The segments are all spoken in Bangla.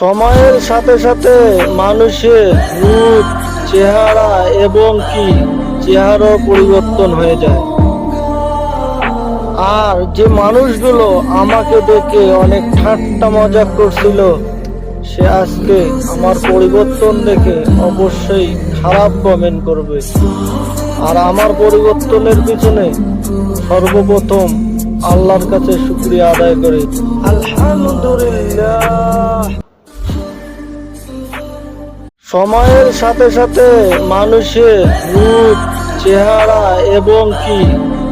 সময়ের সাথে সাথে মানুষের রূপ, চেহারা এবং কি চেহারা পরিবর্তন হয়ে যায়। আর যে মানুষগুলো আমাকে দেখে অনেক ঠাট্টা মজা করছিল, সে আজকে আমার পরিবর্তন দেখে অবশ্যই খারাপ কমেন্ট করবে। আর আমার পরিবর্তনের পিছনে সর্বপ্রথম আল্লাহর কাছে শুক্রিয়া আদায় করে। আলহামদুলিল্লাহ। সময়ের সাথে সাথে মানুষের রূপ, চেহারা এবং কি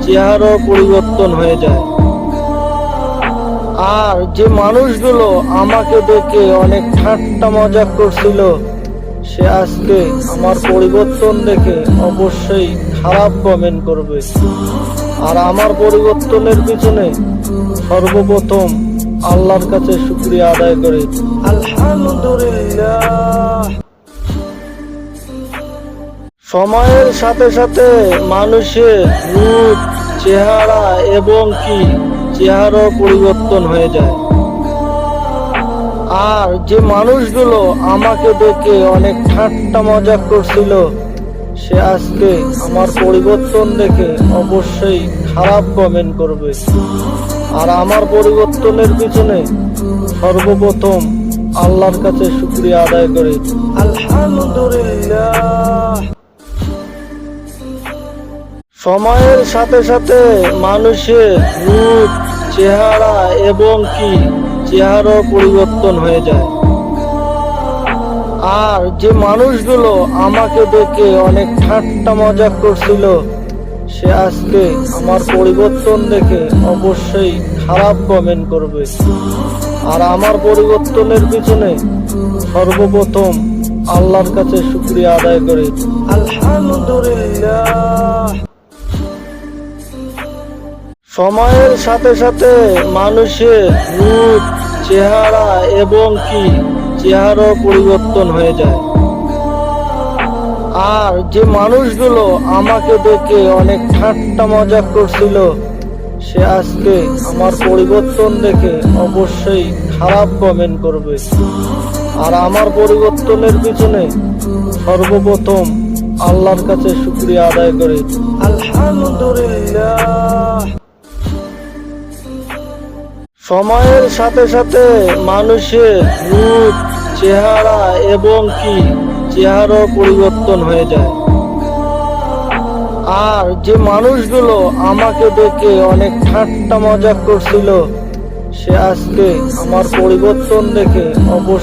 চেহারা পরিবর্তন হয়ে যায়। আর যে মানুষগুলো আমাকে দেখে অনেক ঠাট্টা মজা করছিল, সে আজকে আমার পরিবর্তন দেখে অবশ্যই খারাপ কমেন্ট করবে। আর আমার পরিবর্তনের পিছনে সর্বপ্রথম আল্লাহর কাছে শুক্রিয়া আদায় করে। আলহামদুলিল্লাহ। সময়ের সাথে সাথে মানুষের রূপ, চেহারা এবং কি চেহারা পরিবর্তন হয়ে যায়। আর যে মানুষগুলো আমাকে দেখে অনেক ঠাট্টা মজা করছিল, সে আজকে আমার পরিবর্তন দেখে অবশ্যই খারাপ কমেন্ট করবে। আর আমার পরিবর্তনের পিছনে সর্বপ্রথম আল্লাহর কাছে শুক্রিয়া আদায় করে। আলহামদুলিল্লাহ। সময়ের সাথে সাথে মানুষের রূপ, চেহারা এবং কি চেহারা পরিবর্তন হয়ে যায়। আর যে মানুষগুলো আমাকে দেখে অনেক ঠাট্টা মজা করছিল, সে আজকে আমার পরিবর্তন দেখে অবশ্যই খারাপ কমেন্ট করবে। আর আমার পরিবর্তনের পিছনে সর্বপ্রথম আল্লাহর কাছে শুক্রিয়া আদায় করে। আলহামদুলিল্লাহ। সময়ের সাথে সাথে মানুষের রূপ, চেহারা এবং কি চেহারা পরিবর্তন হয়ে যায়। আর যে মানুষগুলো আমাকে দেখে অনেক ঠাট্টা মজা করছিল, সে আজকে আমার পরিবর্তন দেখে অবশ্যই খারাপ কমেন্ট করবে। আর আমার পরিবর্তনের পিছনে সর্বপ্রথম আল্লাহর কাছে শুক্রিয়া আদায় করে। আলহামদুলিল্লাহ। সময়ের সাথে সাথে মানুষের রূপ, চেহারা এবং কি, চেহারাও পরিবর্তন হয়ে যায়। আর যে মানুষগুলো আমাকে দেখে অনেক ঠাট্টা মজা করছিল, সে আজকে আমার পরিবর্তন দেখে অবশ্যই